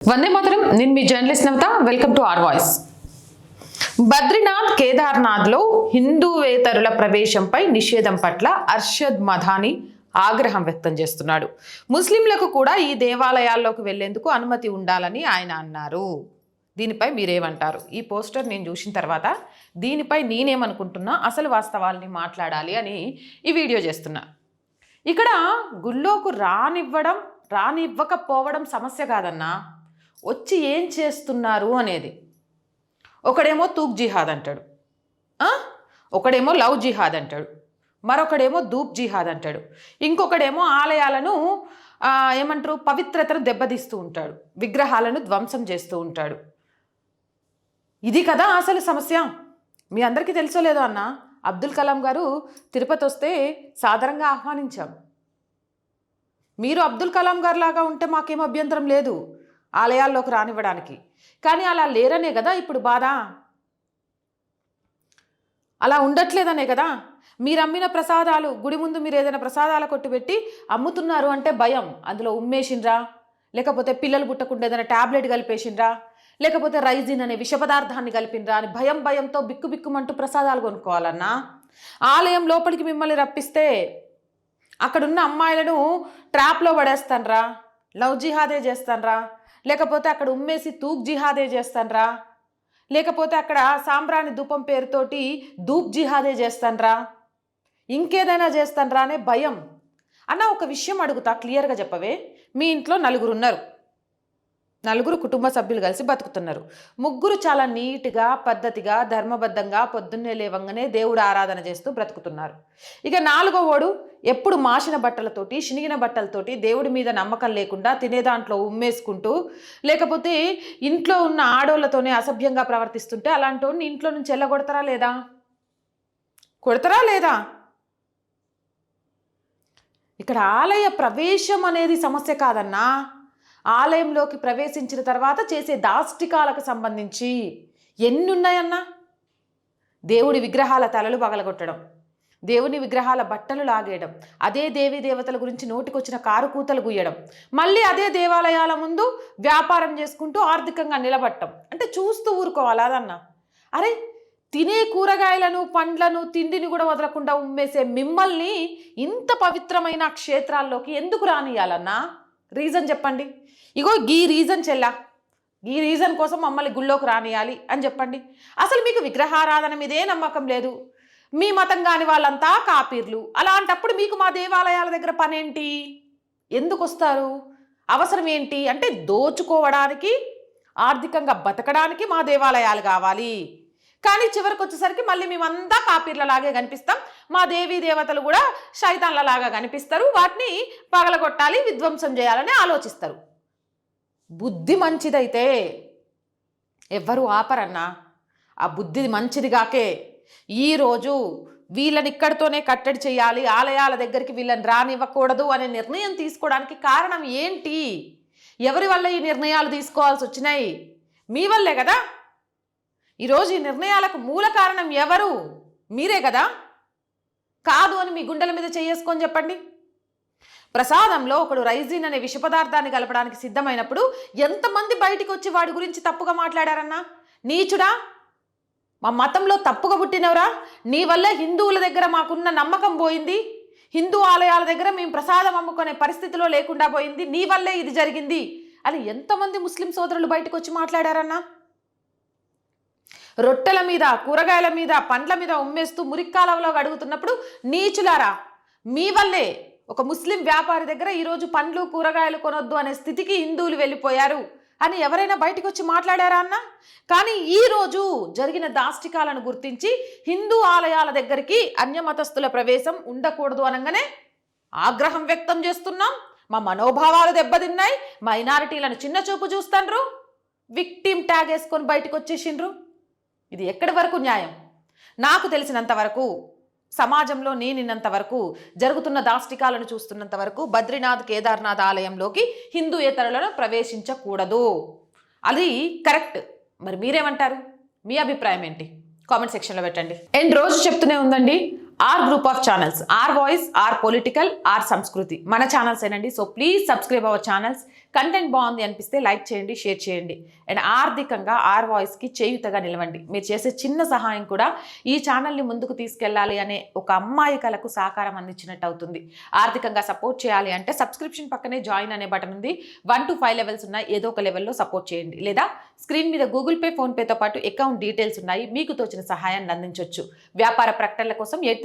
వందే మాత్రం. నేను మీ journalist Navata welcome to R voice. Badrinath కేదార్నాథ్లో హిందూవేతరుల ప్రవేశంపై నిషేధం పట్ల అర్షద్ మధాని ఆగ్రహం వ్యక్తం చేస్తున్నాడు. ముస్లింలకు కూడా ఈ దేవాలయాల్లోకి వెళ్ళేందుకు అనుమతి ఉండాలని ఆయన అన్నారు. దీనిపై మీరేమంటారు? ఈ పోస్టర్ నేను చూసిన తర్వాత దీనిపై నేనేమనుకుంటున్నా? అసలు వాస్తవాల్ని మాట్లాడాలి అని ఈ వీడియో చేస్తున్నా. ఇక్కడ గుళ్ళోకు రానివ్వడం రానివ్వకపోవడం సమస్య కాదన్నా వచ్చి ఏం చేస్తున్నారు అనేది. ఒకడేమో తూక్ జిహాద్ అంటాడు. ఒకడేమో లవ్ జిహాద్ అంటాడు. మరొకడేమో ధూప్ జిహాద్ అంటాడు. ఇంకొకడేమో ఆలయాలను ఏమంటారు పవిత్రతను దెబ్బతీస్తూ ఉంటాడు. విగ్రహాలను ధ్వంసం చేస్తూ ఉంటాడు. ఇది కదా అసలు సమస్య. మీ అందరికీ తెలుసో లేదో అన్న అబ్దుల్ కలాం గారు తిరుపతి వస్తే సాధారణంగా ఆహ్వానించాం. మీరు అబ్దుల్ కలాం గారు లాగా ఉంటే మాకేం అభ్యంతరం లేదు ఆలయాల్లోకి రానివ్వడానికి. కానీ అలా లేరనే కదా ఇప్పుడు బాధ. అలా ఉండట్లేదనే కదా. మీరు అమ్మిన ప్రసాదాలు గుడి ముందు మీరు ఏదైనా ప్రసాదాల కొట్టుబెట్టి అమ్ముతున్నారు అంటే భయం. అందులో ఉమ్మేసిండ్రా? లేకపోతే పిల్లలు పుట్టకుండా ఏదైనా ట్యాబ్లెట్ కలిపేసిండ్రా? లేకపోతే రైజిన్ అనే విష పదార్థాన్ని కలిపిండ్రా అని భయం భయంతో బిక్కు బిక్కుమంటూ ప్రసాదాలు కొనుక్కోవాలన్నా? ఆలయం లోపలికి మిమ్మల్ని రప్పిస్తే అక్కడున్న అమ్మాయిలను ట్రాప్లో పడేస్తాన్రా లవ్ జిహాదే చేస్తాన్రా లేకపోతే అక్కడ ఉమ్మేసి తూక్ జిహాదే చేస్తాన్రా లేకపోతే అక్కడ సాంబ్రాణి ధూపం పేరుతోటి ధూప్ జిహాదే చేస్తాన్రా ఇంకేదైనా చేస్తాన్రా అనే భయం. అన్న ఒక విషయం అడుగుతా క్లియర్గా చెప్పవే. మీ ఇంట్లో నలుగురు ఉన్నారు నలుగురు కుటుంబ సభ్యులు కలిసి బతుకుతున్నారు. ముగ్గురు చాలా నీట్గా పద్ధతిగా ధర్మబద్ధంగా పొద్దున్నే లేవంగానే దేవుడు ఆరాధన చేస్తూ బ్రతుకుతున్నారు. ఇక నాలుగో ఓడు ఎప్పుడు మాసిన బట్టలతోటి చినిగిన బట్టలతోటి దేవుడి మీద నమ్మకం లేకుండా తినే దాంట్లో ఉమ్మేసుకుంటూ లేకపోతే ఇంట్లో ఉన్న ఆడోళ్ళతోనే అసభ్యంగా ప్రవర్తిస్తుంటే అలాంటి ఇంట్లో నుంచి ఎల్లగొడతారా లేదా? కొడతారా లేదా? ఇక్కడ ఆలయ ప్రవేశం అనేది సమస్య కాదన్నా. ఆలయంలోకి ప్రవేశించిన తర్వాత చేసే దాష్టికాలకు సంబంధించి ఎన్ని ఉన్నాయన్నా దేవుడి విగ్రహాల తలలు పగలగొట్టడం దేవుని విగ్రహాల బట్టలు లాగేయడం అదే దేవి దేవతల గురించి నోటికొచ్చిన కారు కూతలు గుయ్యడం మళ్ళీ అదే దేవాలయాల ముందు వ్యాపారం చేసుకుంటూ ఆర్థికంగా నిలబట్టం అంటే చూస్తూ ఊరుకోవాలి అదన్నా? అరే తినే కూరగాయలను పండ్లను తిండిని కూడా వదలకుండా ఉమ్మేసే మిమ్మల్ని ఇంత పవిత్రమైన క్షేత్రాల్లోకి ఎందుకు రానియాలన్నా రీజన్ చెప్పండి. ఇగో ఈ రీజన్ చెల్లా. ఈ రీజన్ కోసం మమ్మల్ని గుళ్ళోకి రానియాలి అని చెప్పండి. అసలు మీకు విగ్రహారాధన మీదే నమ్మకం లేదు. మీ మతం కాని వాళ్ళంతా కాపీర్లు. అలాంటప్పుడు మీకు మా దేవాలయాల దగ్గర పనేంటి? ఎందుకు వస్తారు అవసరం ఏంటి? అంటే దోచుకోవడానికి ఆర్థికంగా బతకడానికి మా దేవాలయాలు కావాలి. కానీ చివరికి వచ్చేసరికి మళ్ళీ మేమంతా కాపీర్లలాగే కనిపిస్తాం. మా దేవీ దేవతలు కూడా శైతాన్లలాగా కనిపిస్తారు. వాటిని పగలగొట్టాలి విధ్వంసం చేయాలని ఆలోచిస్తారు. బుద్ధి మంచిదైతే ఎవ్వరు ఆపరన్నా. ఆ బుద్ధి మంచిది కాకే ఈరోజు వీళ్ళని ఇక్కడితోనే కట్టడి చేయాలి ఆలయాల దగ్గరికి వీళ్ళని రానివ్వకూడదు అనే నిర్ణయం తీసుకోవడానికి కారణం ఏంటి? ఎవరి వల్ల ఈ నిర్ణయాలు తీసుకోవాల్సి వచ్చినాయి? మీ వల్లే కదా? ఈరోజు ఈ నిర్ణయాలకు మూల కారణం ఎవరు? మీరే కదా? కాదు అని మీ గుండెల మీద చేసుకొని చెప్పండి. ప్రసాదంలో ఒకడు రైజిన్ అనే విష పదార్థాన్ని కలపడానికి సిద్ధమైనప్పుడు ఎంతమంది బయటికి వచ్చి వాడి గురించి తప్పుగా మాట్లాడారన్నా? నీచుడా? మా మతంలో తప్పుగా పుట్టినవరా? నీ వల్ల హిందువుల దగ్గర మాకున్న నమ్మకం పోయింది. హిందూ ఆలయాల దగ్గర మేము ప్రసాదం అమ్ముకునే పరిస్థితిలో లేకుండా పోయింది. నీ వల్లే ఇది జరిగింది అని ఎంతమంది ముస్లిం సోదరులు బయటకు వచ్చి మాట్లాడారన్నా? రొట్టెల మీద కూరగాయల మీద పండ్ల మీద ఉమ్మేస్తూ మురిక్కాలంలో అడుగుతున్నప్పుడు నీచులారా మీ వల్లే ఒక ముస్లిం వ్యాపారి దగ్గర ఈరోజు పండ్లు కూరగాయలు కొనొద్దు అనే స్థితికి హిందువులు వెళ్ళిపోయారు అని ఎవరైనా బయటకు వచ్చి మాట్లాడారా అన్న? కానీ ఈరోజు జరిగిన దాష్టికాలను గుర్తించి హిందూ ఆలయాల దగ్గరికి అన్యమతస్థుల ప్రవేశం ఉండకూడదు అనగానే ఆగ్రహం వ్యక్తం చేస్తున్నాం. మా మనోభావాలు దెబ్బతిన్నాయి. మైనారిటీలను చిన్న చూపు చూస్తాండ్రు. విక్టిమ్ ట్యాగ్ వేసుకొని బయటకు వచ్చేసిండ్రు ఇది ఎక్కడి వరకు న్యాయం? నాకు తెలిసినంత వరకు సమాజంలో నేనినంత వరకు జరుగుతున్న దాష్టికాలను చూస్తున్నంత వరకు బద్రీనాథ్ కేదార్నాథ్ ఆలయంలోకి హిందూయేతరులను ప్రవేశించకూడదు. అది కరెక్ట్. మరి మీరేమంటారు? మీ అభిప్రాయం ఏంటి? కామెంట్ సెక్షన్లో పెట్టండి. అండ్ రోజు చెప్తూనే ఉందండి R group of channels R voice R political R Sanskriti మన ఛానల్స్ ఏనండి. So please subscribe our channels content బాగుంది అనిపిస్తే లైక్ చేయండి షేర్ చేయండి. అండ్ ఆర్థికంగా ఆర్ వాయిస్కి చేయుతగా నిలవండి. మీరు చేసే చిన్న సహాయం కూడా ఈ ఛానల్ని ముందుకు తీసుకెళ్ళాలి అనే ఒక అమ్మాయి కలకు సహకారం అందించినట్టు అవుతుంది. ఆర్థికంగా సపోర్ట్ చేయాలి అంటే సబ్స్క్రిప్షన్ పక్కనే జాయిన్ అనే బటన్ ఉంది. వన్ టు ఫైవ్ లెవెల్స్ ఉన్నాయి. ఏదో ఒక లెవెల్లో సపోర్ట్ చేయండి. లేదా స్క్రీన్ మీద గూగుల్ పే ఫోన్పేతో పాటు అకౌంట్ డీటెయిల్స్ ఉన్నాయి. మీకు తోచిన సహాయాన్ని అందించవచ్చు వ్యాపార ప్రకటనల కోసం eight